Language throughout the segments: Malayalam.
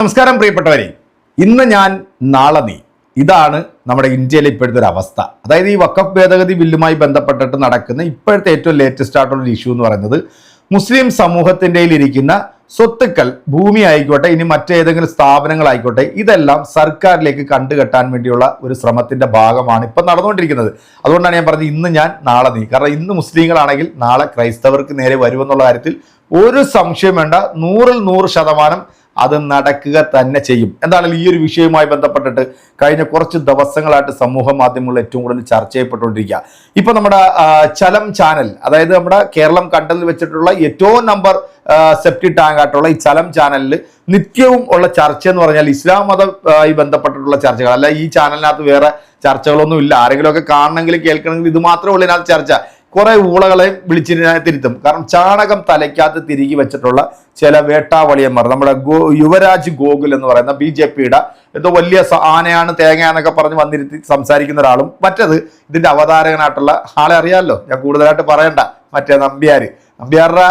നമസ്കാരം പ്രിയപ്പെട്ടവരെ. ഇന്ന് ഞാൻ നാളെ നീ. ഇതാണ് നമ്മുടെ ഇന്ത്യയിലെ ഇപ്പോഴത്തെ ഒരു അവസ്ഥ. അതായത് ഈ വക്കഫ് ഭേദഗതി ബില്ലുമായി ബന്ധപ്പെട്ടിട്ട് നടക്കുന്ന ഇപ്പോഴത്തെ ഏറ്റവും ലേറ്റസ്റ്റ് ആയിട്ടുള്ള ഇഷ്യൂ എന്ന് പറയുന്നത് മുസ്ലിം സമൂഹത്തിന്റെ ഇരിക്കുന്ന സ്വത്തുക്കൾ ഭൂമി ആയിക്കോട്ടെ ഇനി മറ്റേതെങ്കിലും സ്ഥാപനങ്ങളായിക്കോട്ടെ ഇതെല്ലാം സർക്കാരിലേക്ക് കണ്ടുകെട്ടാൻ വേണ്ടിയുള്ള ഒരു ശ്രമത്തിന്റെ ഭാഗമാണ് ഇപ്പം നടന്നുകൊണ്ടിരിക്കുന്നത്. അതുകൊണ്ടാണ് ഞാൻ പറഞ്ഞത് ഇന്ന് ഞാൻ നാളെ നീ. കാരണം ഇന്ന് മുസ്ലിങ്ങളാണെങ്കിൽ നാളെ ക്രൈസ്തവർക്ക് നേരെ വരുമെന്നുള്ള കാര്യത്തിൽ ഒരു സംശയം വേണ്ട. നൂറിൽ നൂറ് ശതമാനം അത് നടക്കുക തന്നെ ചെയ്യും. എന്താണെങ്കിൽ ഈ ഒരു വിഷയവുമായി ബന്ധപ്പെട്ടിട്ട് കഴിഞ്ഞ കുറച്ച് ദിവസങ്ങളായിട്ട് സമൂഹ മാധ്യമങ്ങളിൽ ഏറ്റവും കൂടുതൽ ചർച്ച ചെയ്യപ്പെട്ടുകൊണ്ടിരിക്കുക. ഇപ്പൊ നമ്മുടെ ചലം ചാനൽ അതായത് നമ്മുടെ കേരളം കണ്ടതിൽ വെച്ചിട്ടുള്ള ഏറ്റവും നമ്പർ സെപ്റ്റി ടാങ്ക് ആയിട്ടുള്ള ഈ ചലം ചാനലിൽ നിത്യവും ഉള്ള ചർച്ച എന്ന് പറഞ്ഞാൽ ഇസ്ലാം മതമായി ബന്ധപ്പെട്ടിട്ടുള്ള ചർച്ചകൾ അല്ല ഈ ചാനലിനകത്ത് വേറെ ചർച്ചകളൊന്നും ഇല്ല. ആരെങ്കിലുമൊക്കെ കാണണമെങ്കിൽ കേൾക്കണമെങ്കിൽ ഇത് മാത്രമേ ഉള്ളൂ ഇതിനകത്ത് ചർച്ച. കുറെ ഊളകളെ വിളിച്ചിരുന്ന തിരുത്തും. കാരണം ചാണകം തലയ്ക്കകത്ത് തിരികെ വെച്ചിട്ടുള്ള ചില വേട്ടാവളിയന്മാർ നമ്മുടെ ഗോ യുവരാജ് ഗോകുൽ എന്ന് പറയുന്ന ബി ജെ പിയുടെ എന്തോ വലിയ ആനയാണ് ആനയാണ് തേങ്ങയാന്നൊക്കെ പറഞ്ഞ് വന്നിരുത്തി സംസാരിക്കുന്ന ഒരാളും മറ്റത് ഇതിന്റെ അവതാരകനായിട്ടുള്ള ആളെ അറിയാമല്ലോ ഞാൻ കൂടുതലായിട്ട് പറയണ്ട. മറ്റേ നമ്പ്യാര്. നമ്പ്യാരുടെ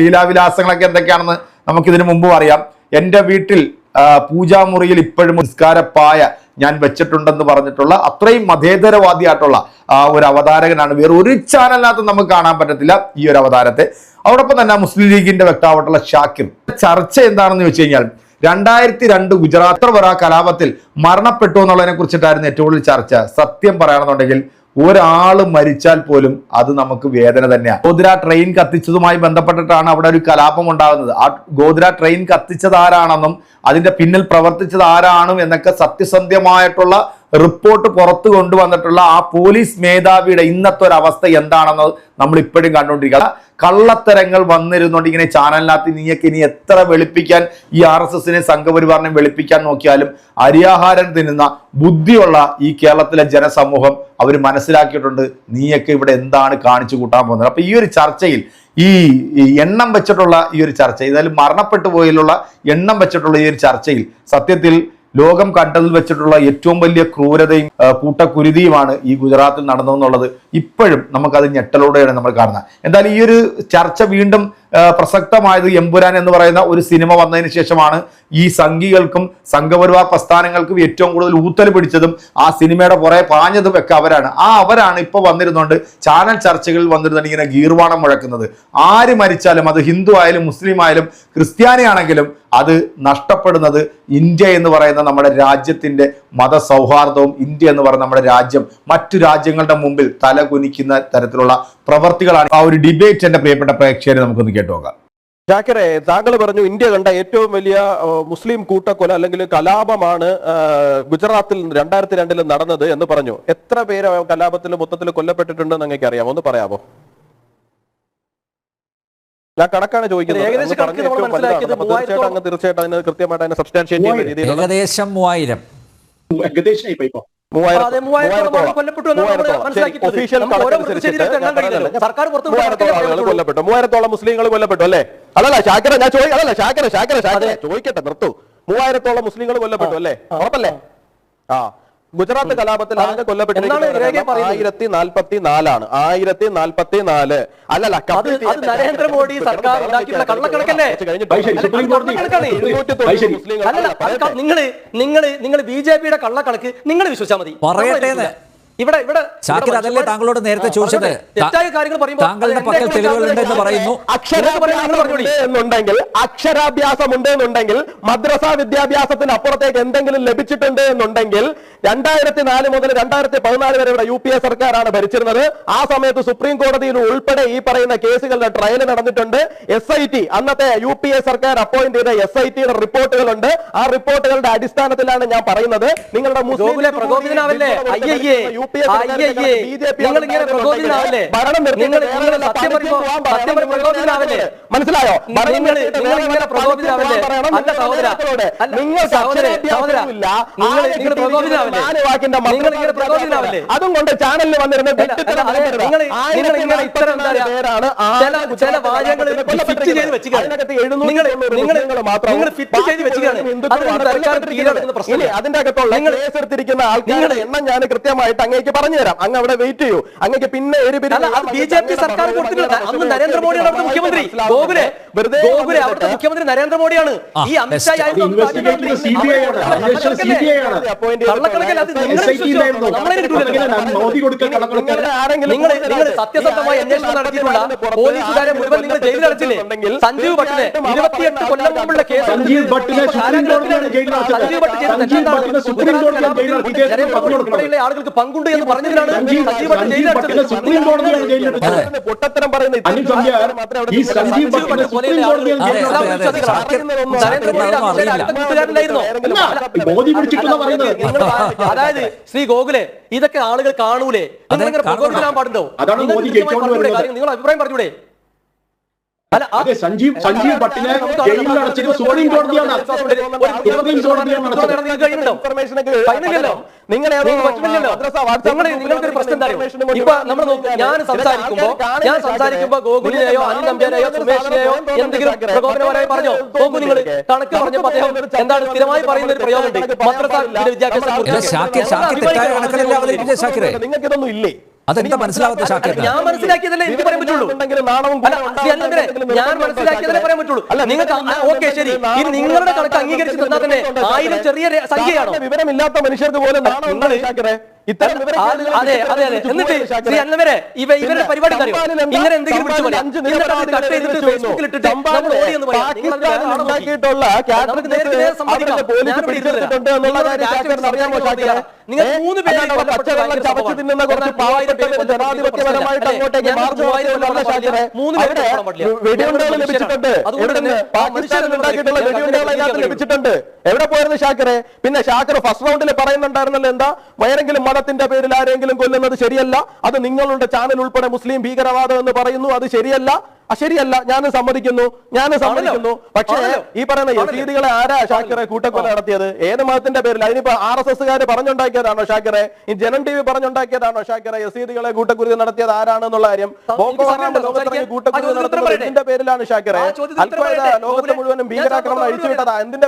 ലീലാവിലാസങ്ങളൊക്കെ എന്തൊക്കെയാണെന്ന് നമുക്കിതിനു മുമ്പും അറിയാം. എന്റെ വീട്ടിൽ പൂജാമുറിയിൽ ഇപ്പോഴും നിസ്കാരപ്പായ ഞാൻ വെച്ചിട്ടുണ്ടെന്ന് പറഞ്ഞിട്ടുള്ള അത്രയും മതേതരവാദിയായിട്ടുള്ള ഒരു അവതാരകനാണ്. വേറെ ഒരു ചാനലിനകത്ത് നമുക്ക് കാണാൻ പറ്റത്തില്ല ഈ ഒരു അവതാരത്തെ. അതോടൊപ്പം തന്നെ മുസ്ലിം ലീഗിന്റെ വ്യക്താവായിട്ടുള്ള ഷാക്കിർ. ചർച്ച എന്താണെന്ന് വെച്ച് കഴിഞ്ഞാൽ രണ്ടായിരത്തി രണ്ട് ഗുജറാത്ത് വറ കലാപത്തിൽ മരണപ്പെട്ടു എന്നുള്ളതിനെ കുറിച്ചിട്ടായിരുന്നു ഏറ്റവും കൂടുതൽ ചർച്ച. സത്യം പറയണമെന്നുണ്ടെങ്കിൽ ഒരാൾ മരിച്ചാൽ പോലും അത് നമുക്ക് വേദന തന്നെയാണ് ഗോദ്ര ട്രെയിൻ കത്തിച്ചതുമായി ബന്ധപ്പെട്ടിട്ടാണ് അവിടെ ഒരു കലാപം ഉണ്ടാകുന്നത്. ആ ഗോദ്ര ട്രെയിൻ കത്തിച്ചത് ആരാണെന്നും അതിന്റെ പിന്നിൽ പ്രവർത്തിച്ചത് ആരാണും എന്നൊക്കെ സത്യസന്ധ്യമായിട്ടുള്ള റിപ്പോർട്ട് പുറത്തു കൊണ്ടുവന്നിട്ടുള്ള ആ പോലീസ് മേധാവിയുടെ ഇന്നത്തെ ഒരു അവസ്ഥ എന്താണെന്ന് നമ്മൾ ഇപ്പോഴും കണ്ടുകൊണ്ടിരിക്കുക. കള്ളത്തരങ്ങൾ വന്നിരുന്നുകൊണ്ട് ഇങ്ങനെ ചാനലിനകത്ത് നീയൊക്കെ ഇനി എത്ര വെളുപ്പിക്കാൻ ഈ ആർ എസ് എസിനെ സംഘപരിവാറിനെ വെളുപ്പിക്കാൻ നോക്കിയാലും അരിയാഹാരം തിന്നുന്ന ബുദ്ധിയുള്ള ഈ കേരളത്തിലെ ജനസമൂഹം അവർ മനസ്സിലാക്കിയിട്ടുണ്ട് നീയൊക്കെ ഇവിടെ എന്താണ് കാണിച്ചു കൂട്ടാൻ പോകുന്നത്. അപ്പൊ ഈ ഒരു ചർച്ചയിൽ ഈ എണ്ണം വെച്ചിട്ടുള്ള ഈ ഒരു ചർച്ച ഏതായാലും മരണപ്പെട്ടു പോയിലുള്ള എണ്ണം വെച്ചിട്ടുള്ള ഈ ഒരു ചർച്ചയിൽ സത്യത്തിൽ ലോകം കണ്ടതിൽ വെച്ചിട്ടുള്ള ഏറ്റവും വലിയ ക്രൂരതയും കൂട്ടക്കുരുതിയുമാണ് ഈ ഗുജറാത്തിൽ നടന്നതെന്നുള്ളത് ഇപ്പോഴും നമുക്കത് ഞെട്ടലോടെയാണ് നമ്മൾ കാണുന്നത്. എന്തായാലും ഈ ഒരു ചർച്ച വീണ്ടും പ്രസക്തമായത് എമ്പുരാൻ എന്ന് പറയുന്ന ഒരു സിനിമ വന്നതിന് ശേഷമാണ് ഈ സംഘികൾക്കും സംഘപരിവാർ പ്രസ്ഥാനങ്ങൾക്കും ഏറ്റവും കൂടുതൽ ഊത്തൽ പിടിച്ചതും ആ സിനിമയുടെ പുറകെ പാഞ്ഞതും ഒക്കെ അവരാണ്. ആ അവരാണ് ഇപ്പൊ വന്നിരുന്നുകൊണ്ട് ചാനൽ ചർച്ചകളിൽ വന്നിരുന്നുകൊണ്ട് ഇങ്ങനെ ഗീർവാണം മുഴക്കുന്നത്. ആര് മരിച്ചാലും അത് ഹിന്ദു ആയാലും മുസ്ലിം ആയാലും ക്രിസ്ത്യാനി ആണെങ്കിലും അത് നഷ്ടപ്പെടുന്നത് ഇന്ത്യ എന്ന് പറയുന്ന നമ്മുടെ രാജ്യത്തിന്റെ മതസൗഹാർദ്ദവും ഇന്ത്യ എന്ന് പറയുന്ന നമ്മുടെ രാജ്യം മറ്റു രാജ്യങ്ങളുടെ മുമ്പിൽ തലകുനിക്കുന്ന തരത്തിലുള്ള പ്രവർത്തികളാണ്. ആ ഒരു ഡിബേറ്റ് എന്റെ പ്രിയപ്പെട്ട പ്രേക്ഷകരെ നമുക്കൊന്ന് കേട്ടുനോക്കാം ഷാക്കിറെ താങ്കൾ പറഞ്ഞു ഇന്ത്യ കണ്ട ഏറ്റവും വലിയ മുസ്ലിം കൂട്ടക്കൊല അല്ലെങ്കിൽ കലാപമാണ് ഗുജറാത്തിൽ രണ്ടായിരത്തി രണ്ടിൽ നടന്നത് എന്ന് പറഞ്ഞു. എത്ര പേര് കലാപത്തിൽ മൊത്തത്തിൽ കൊല്ലപ്പെട്ടിട്ടുണ്ടെന്ന് നിങ്ങൾക്ക് അറിയാമോ ഒന്ന് പറയാമോ? ഞാൻ കണക്കാണ് ചോദിക്കുന്നത്. തീർച്ചയായിട്ടും അതിന് കൃത്യമായിട്ട് അതിനെ സബ്സ്റ്റാൻഷിയേറ്റ് ചെയ്യുന്ന രീതിയിലുള്ള ഏകദേശം മൂവായിരം. ഏകദേശം ഇപ്പൊ. കൊല്ലപ്പെട്ടു മൂവായിരത്തോളം. മുസ്ലിങ്ങൾ കൊല്ലപ്പെട്ടു. അല്ലേ? അല്ലല്ല ഷാക്കര ഞാൻ ചോദിക്കാം അതല്ല ഷാക്കര ഷാക്കര ഷാക്കര ചോദിക്കട്ടെ നിർത്തു. മൂവായിരത്തോളം മുസ്ലിങ്ങൾ കൊല്ലപ്പെട്ടു അല്ലേ? ഉറപ്പല്ലേ? ആ. ഗുജറാത്ത് കലാപത്തിൽ ആകെ കൊല്ലപ്പെട്ടിരിക്കുന്നത്? ആയിരത്തി നാൽപ്പത്തി നാലാണ് ആയിരത്തി നാൽപ്പത്തി നാല് അല്ലല്ല നരേന്ദ്രമോദി സർക്കാർ ഉണ്ടാക്കിയിട്ടുള്ള കള്ളക്കണക്കല്ലേ? പൈസ സുപ്രീം കോടതി അല്ലല്ല നിങ്ങൾ നിങ്ങൾ നിങ്ങൾ ബി ജെ പിയുടെ കള്ളക്കണക്ക് നിങ്ങൾ വിശ്വസിച്ചാൽ മതി. പറയട്ടെ. ഇവിടെ ഇവിടെ. ഷാക്കിർ അതല്ലേ താങ്കളോട് നേരത്തെ ചോദിച്ചത്. തെറ്റായ കാര്യങ്ങൾ പറയുമ്പോൾ താങ്കളുടെ പക്കൽ തെളിവുകളുണ്ടെന്ന് പറയുന്നു. അക്ഷരാഭ്യാസമുണ്ട് എന്നുണ്ടെങ്കിൽ അക്ഷരാഭ്യാസമുണ്ട് എന്നുണ്ടെങ്കിൽ മദ്രസ വിദ്യാഭ്യാസത്തിന് അപ്പുറത്തേക്ക് എന്തെങ്കിലും ലഭിച്ചിട്ടുണ്ട് എന്നുണ്ടെങ്കിൽ രണ്ടായിരത്തി നാല് മുതൽ രണ്ടായിരത്തി പതിനാല് വരെ ഇവിടെ യു പി എ സർക്കാരാണ് ഭരിച്ചിരുന്നത്. ആ സമയത്ത് സുപ്രീം കോടതിയിൽ ഉൾപ്പെടെ ഈ പറയുന്ന കേസുകളുടെ ട്രയൽ നടന്നിട്ടുണ്ട്. എസ് ഐ ടി അന്നത്തെ യു പി എ സർക്കാർ അപ്പോയിന്റ് ചെയ്ത എസ് ഐ ടിയുടെ റിപ്പോർട്ടുകളുണ്ട്. ആ റിപ്പോർട്ടുകളുടെ അടിസ്ഥാനത്തിലാണ് ഞാൻ പറയുന്നത്. നിങ്ങളുടെ മുസ്ലിം മനസ്സിലായോ? അതും കൊണ്ട് ചാനലിൽ വന്നിരുന്ന പേരാണ് ചില- അതിന്റെ അകത്തുള്ള കേസെടുത്തിരിക്കുന്ന ആൾക്കാരുടെ എണ്ണം ഞാൻ കൃത്യമായിട്ട് അങ്ങേക്ക് പറഞ്ഞു തരാം. അങ്ങ് അവിടെ വെയിറ്റ് ചെയ്യൂ. അങ്ങേക്ക് പിന്നെ ഒരു ബിജെപി ബി ജെ പി സർക്കാർ അന്ന് നരേന്ദ്രമോദിയാണ് അവിടുത്തെ മുഖ്യമന്ത്രി. ഗോകുലെ വെറുതെ ഗോകുലെ അവിടുത്തെ മുഖ്യമന്ത്രി നരേന്ദ്രമോദിയാണ്. ഈ അമിത്ഷാ നിങ്ങൾ നിങ്ങൾ സത്യസന്ധമായി അന്വേഷണം നടത്തിയിട്ടുള്ള പോലീസുകാരെ മുഴുവൻ നിങ്ങൾ ജയിലിലടച്ചില്ലേ സഞ്ജീവ് ഭട്ടിനെ ഇരുപത്തിയെട്ട് കൊല്ലം മുമ്പുള്ള കേസ് സഞ്ജീവ് ഭട്ടിനെ. സഞ്ജീവ് ഭട്ട് എന്താണ്? ഭട്ടിനെ പങ്കുണ്ട് എന്ന് ജയിലിലടച്ചത് പൊട്ടത്തരം പറയുന്ന അതായത് ശ്രീ ഗോകുലെ ഇതൊക്കെ ആളുകൾ കാണൂലേ? നിങ്ങൾ പാടുണ്ടോ അതാണ് നിങ്ങൾ അഭിപ്രായം പറഞ്ഞൂടെ? അതെ സഞ്ജീവ് സഞ്ജീവ് ഭട്ടിനെ ജയിലിലടച്ചത് സുപ്രീം കോടതിയാണ് സുപ്രീം നിങ്ങൾക്കൊരു പ്രശ്നം എന്താ അറിയോ? ഇപ്പൊ നമ്മൾ നോക്ക് ഞാൻ സംസാരിക്കുമ്പോ ഞാൻ സംസാരിക്കുമ്പോ ഗോകുലിനെയോ അനിൽ നമ്പ്യാരെയോ സുമേഷിനെയോ എന്തെങ്കിലും പ്രകോപനപരമായി പറഞ്ഞോ? നോക്കൂ നിങ്ങൾ കണക്ക് പറഞ്ഞപ്പോ അദ്ദേഹം എന്താണ് സ്ഥിരമായി പറയുന്ന ഒരു പ്രയോഗമുണ്ട് മദ്രസ വിദ്യാഭ്യാസം നിങ്ങൾക്കിതൊന്നും ഇല്ലേ? അതെന്താ മനസ്സിലാവാത്ത ഷാക്കിറിന് ഞാൻ മനസ്സിലാക്കിയതല്ലേ എനിക്ക് പറയാൻ പറ്റുള്ളൂ. അല്ല, ഞാൻ മനസ്സിലാക്കിയതല്ലേ പറയാൻ പറ്റുള്ളൂ. നിങ്ങൾക്ക് ഓക്കെ ശരി. ഇനി നിങ്ങളുടെ കണക്ക് അംഗീകരിച്ച് തന്നാൽ തന്നെ ആയിരം ചെറിയ സംഖ്യയാണോ വിവരമില്ലാത്ത മനുഷ്യർക്ക് പോലും ഇത്തരം എന്നിട്ട് ഇവ ഇവരുടെ പരിപാടി ഇങ്ങനെ എന്തെങ്കിലും നിങ്ങൾ മൂന്ന് വെടിയുണ്ടകൾ ലഭിച്ചിട്ടുണ്ട്. ലഭിച്ചിട്ടുണ്ട് എവിടെ പോയിരുന്നു ഷാക്കറെ പിന്നെ ഷാക്കർ ഫസ്റ്റ് റൗണ്ടിൽ പറയുന്നുണ്ടായിരുന്നല്ലോ എന്താ ഏതെങ്കിലും മതത്തിന്റെ പേരിൽ ആരെങ്കിലും കൊല്ലുന്നത് ശരിയല്ല. അത് നിങ്ങളുടെ ചാനൽ ഉൾപ്പെടെ മുസ്ലിം ഭീകരവാദം എന്ന് പറയുന്നു. അത് ശരിയല്ല. ശരിയല്ല ഞാൻ സമ്മതിക്കുന്നു ഞാൻ സമ്മതിക്കുന്നു. പക്ഷേ ഈ പറയുന്ന യസീദികളെ ആരാ ഷാക്കിറെ കൂട്ടക്കൊല നടത്തിയത്? ഏത് മതത്തിന്റെ പേരിൽ അതിനിപ്പോ ആർ എസ് എസ്സുകാര് പറഞ്ഞുണ്ടാക്കിയതാണോ ഷാക്കിറെ? ഈ ജനം ടി വി പറഞ്ഞുണ്ടാക്കിയതാണോ ഷാക്കിറെ? യസീദികളെ കൂട്ടക്കുരുതി നടത്തിയത് ആരാണെന്നുള്ള കാര്യം? ബോക്കോ ഹറാം ലോകത്തിറങ്ങി കൂട്ടക്കുരുതി നടത്തുന്നത് എന്തിന്റെ പേരിലാണ് ഷാക്കിറെ. ലോകത്തെ മുഴുവനും ഭീകരാക്രമണം അഴിച്ചുവിട്ടതാ എന്തിന്റെ.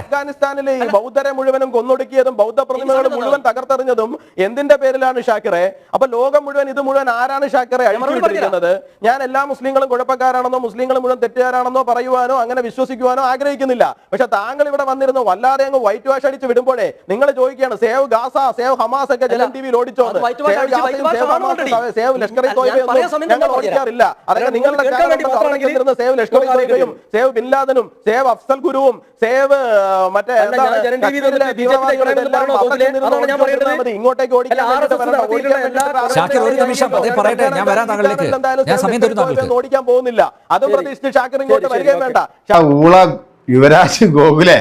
അഫ്ഗാനിസ്ഥാനിലെ ഈ ബൗദ്ധരെ മുഴുവനും കൊന്നൊടുക്കിയതും ബൗദ്ധ പ്രതിമകൾ മുഴുവൻ തകർത്തെറിഞ്ഞതും എന്തിന്റെ പേരിലാണ് ഷാക്കിറെ? അപ്പൊ ലോകം മുഴുവൻ ഇത് മുഴുവൻ ആരാണ് ഷാക്കിറെ അഴിച്ചുവിട്ടിരിക്കുന്നത്? ഞാൻ എല്ലാ മുസ്ലിങ്ങളും കുഴപ്പക്കാരാണെന്നോ മുസ്ലിങ്ങൾ മുഴുവൻ തെറ്റുകാരാണെന്നോ പറയുവാനോ അങ്ങനെ വിശ്വസിക്കുവാനോ ആഗ്രഹിക്കുന്നില്ല പക്ഷെ താങ്കൾ ഇവിടെ വന്നിരുന്നു വല്ലാതെ അങ്ങ് വൈറ്റ് വാഷ് അടിച്ച് വിടുമ്പോഴേ നിങ്ങൾ ചോദിക്കുകയാണ് സേവ് ഗാസ സേവ് ഹമാസ് ഒക്കെ ജലം ടി വിയിൽ ഓടിച്ചോ? സേവ് ലഷ്കർ ഞങ്ങൾ ഓടിക്കാറില്ല അതൊക്കെ നിങ്ങളുടെ സേവ് ലഷ്കർ സേവ് ബിൻ ലാദനും സേവ് അഫ്സൽ ഗുരുവും സേവ് മറ്റേ. ഇങ്ങോട്ടേക്ക് ഓടിക്കാൻ പറയട്ടെ. ഞാൻ വരാം താങ്കളിലേക്ക്. ഞാൻ സമയം തരും ഓടിക്കാൻ പോകുന്നില്ല. അതും പ്രതീക്ഷിച്ച് ഷാക്കിർ ഇങ്ങോട്ട് വരികയും വേണ്ട. ഊള യുവരാജ് ഗോകുലെ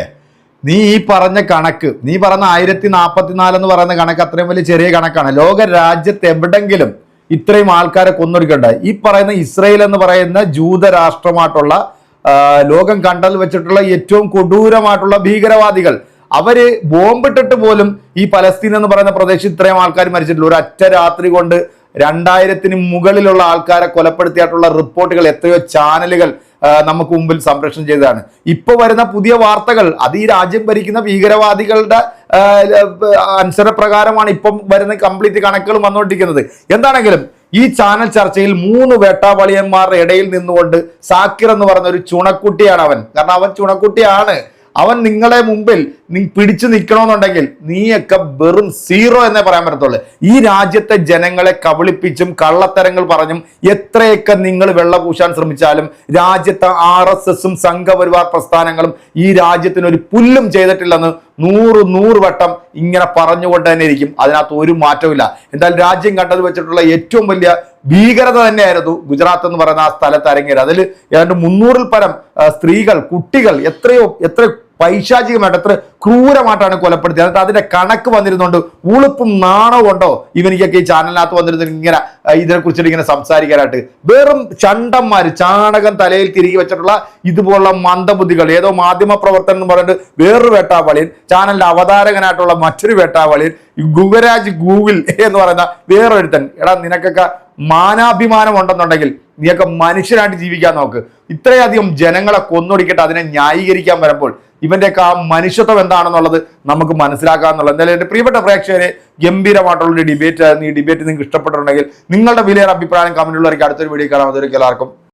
നീ ഈ പറഞ്ഞ കണക്ക് നീ പറഞ്ഞ ആയിരത്തി നാൽപ്പത്തിനാല് എന്ന് പറയുന്ന കണക്ക് അത്രയും വലിയ ചെറിയ കണക്കാണ്. ലോക രാജ്യത്ത് എവിടെങ്കിലും ഇത്രയും ആൾക്കാരെ കൊന്നൊടുക്കണ്ട. ഈ പറയുന്ന ഇസ്രയേൽ എന്ന് പറയുന്ന ജൂതരാഷ്ട്രമായിട്ടുള്ള രാഷ്ട്രമായിട്ടുള്ള ലോകം കണ്ടൽ വെച്ചിട്ടുള്ള ഏറ്റവും കൊടൂരമായിട്ടുള്ള ഭീകരവാദികൾ അവർ ബോംബിട്ടിട്ട് പോലും ഈ പലസ്തീൻ എന്ന് പറയുന്ന പ്രദേശത്ത് ഇത്രയും ആൾക്കാർ മരിച്ചിട്ടില്ല. ഒരു ഒറ്റ രാത്രി കൊണ്ട് രണ്ടായിരത്തിന് മുകളിലുള്ള ആൾക്കാരെ കൊലപ്പെടുത്തിയിട്ടുള്ള റിപ്പോർട്ടുകൾ എത്രയോ ചാനലുകൾ നമുക്ക് മുമ്പിൽ സംപ്രേഷണം ചെയ്തതാണ്. ഇപ്പൊ വരുന്ന പുതിയ വാർത്തകൾ അത് ഈ രാജ്യം ഭരിക്കുന്ന ഭീകരവാദികളുടെ അനുസരപ്രകാരമാണ് ഇപ്പം വരുന്ന കംപ്ലീറ്റ് കണക്കുകൾ വന്നുകൊണ്ടിരിക്കുന്നത്. എന്താണെങ്കിലും ഈ ചാനൽ ചർച്ചയിൽ മൂന്ന് വേട്ടാവളിയന്മാരുടെ ഇടയിൽ നിന്നുകൊണ്ട് സാക്കിർ എന്ന് പറഞ്ഞ ഒരു ചുണക്കുട്ടിയാണ് അവൻ. കാരണം അവൻ ചുണക്കുട്ടിയാണ്. അവൻ നിങ്ങളെ മുമ്പിൽ നീ പിടിച്ചു നിൽക്കണമെന്നുണ്ടെങ്കിൽ നീയൊക്കെ വെറും സീറോ എന്നേ പറയാൻ പറ്റത്തുള്ളൂ. ഈ രാജ്യത്തെ ജനങ്ങളെ കബളിപ്പിച്ചും കള്ളത്തരങ്ങൾ പറഞ്ഞും എത്രയൊക്കെ നിങ്ങൾ വെള്ള പൂശാൻ ശ്രമിച്ചാലും രാജ്യത്തെ ആർ എസ് എസും സംഘപരിവാർ പ്രസ്ഥാനങ്ങളും ഈ രാജ്യത്തിന് ഒരു പുല്ലും ചെയ്തിട്ടില്ലെന്ന് നൂറ് നൂറ് വട്ടം ഇങ്ങനെ പറഞ്ഞുകൊണ്ട് തന്നെ ഇരിക്കും. അതിനകത്ത് ഒരു മാറ്റമില്ല എന്തായാലും രാജ്യം കണ്ടത് വെച്ചിട്ടുള്ള ഏറ്റവും വലിയ ഭീകരത തന്നെയായിരുന്നു ഗുജറാത്ത് എന്ന് പറയുന്ന ആ സ്ഥലത്ത് അരങ്ങേറി. അതിൽ ഏതാണ്ട് മുന്നൂറിൽ പരം സ്ത്രീകൾ കുട്ടികൾ എത്രയോ എത്രയോ പൈശാചികമായിട്ട് അത്ര ക്രൂരമായിട്ടാണ് കൊലപ്പെടുത്തിയത്. എന്നിട്ട് അതിന്റെ കണക്ക് വന്നിരുന്നുണ്ട് ഉളുപ്പും നാണവും ഉണ്ടോ? ഇവനിക്കൊക്കെ ഈ ചാനലിനകത്ത് വന്നിരുന്നത് ഇങ്ങനെ ആ, ഇതിനെ കുറിച്ചിട്ട് ഇങ്ങനെ സംസാരിക്കാനായിട്ട്. വെറും ചണ്ടന്മാർ ചാണകം തലയിൽ തിരികെ വെച്ചിട്ടുള്ള ഇതുപോലുള്ള മന്ദബുദ്ധികൾ ഏതോ മാധ്യമ പ്രവർത്തനം എന്ന് പറഞ്ഞിട്ട് വേറൊരു വേട്ടാവളിയൻ ചാനലിന്റെ അവതാരകനായിട്ടുള്ള മറ്റൊരു വേട്ടാവളിയൻ ഗുഗരാജ് ഗൂഗിൾ എന്ന് പറയുന്ന വേറൊരുത്തൻ. എടാ നിനക്കൊക്കെ മാനാഭിമാനം ഉണ്ടെന്നുണ്ടെങ്കിൽ നീയൊക്കെ മനുഷ്യരായിട്ട് ജീവിക്കാൻ നോക്ക്. ഇത്രയധികം ജനങ്ങളെ കൊന്നൊടിക്കട്ടെ അതിനെ ന്യായീകരിക്കാൻ വരുമ്പോൾ ഇവന്റെയൊക്കെ ആ മനുഷ്യത്വം എന്താണെന്നുള്ളത് നമുക്ക് മനസ്സിലാക്കാന്നുള്ളത് എന്തായാലും എന്റെ പ്രിയപ്പെട്ട പ്രേക്ഷകരെ ഗംഭീരമായിട്ടുള്ള ഒരു ഡിബേറ്റ് ആയിരുന്നു. ഈ ഡിബേറ്റ് നിങ്ങൾക്ക് ഇഷ്ടപ്പെട്ടിട്ടുണ്ടെങ്കിൽ നിങ്ങളുടെ വിലയേറെ അഭിപ്രായം കമന്റുള്ളവർക്ക് അടുത്തൊരു വീഡിയോ കാണാം. അതൊരിക്കലും എല്ലാവർക്കും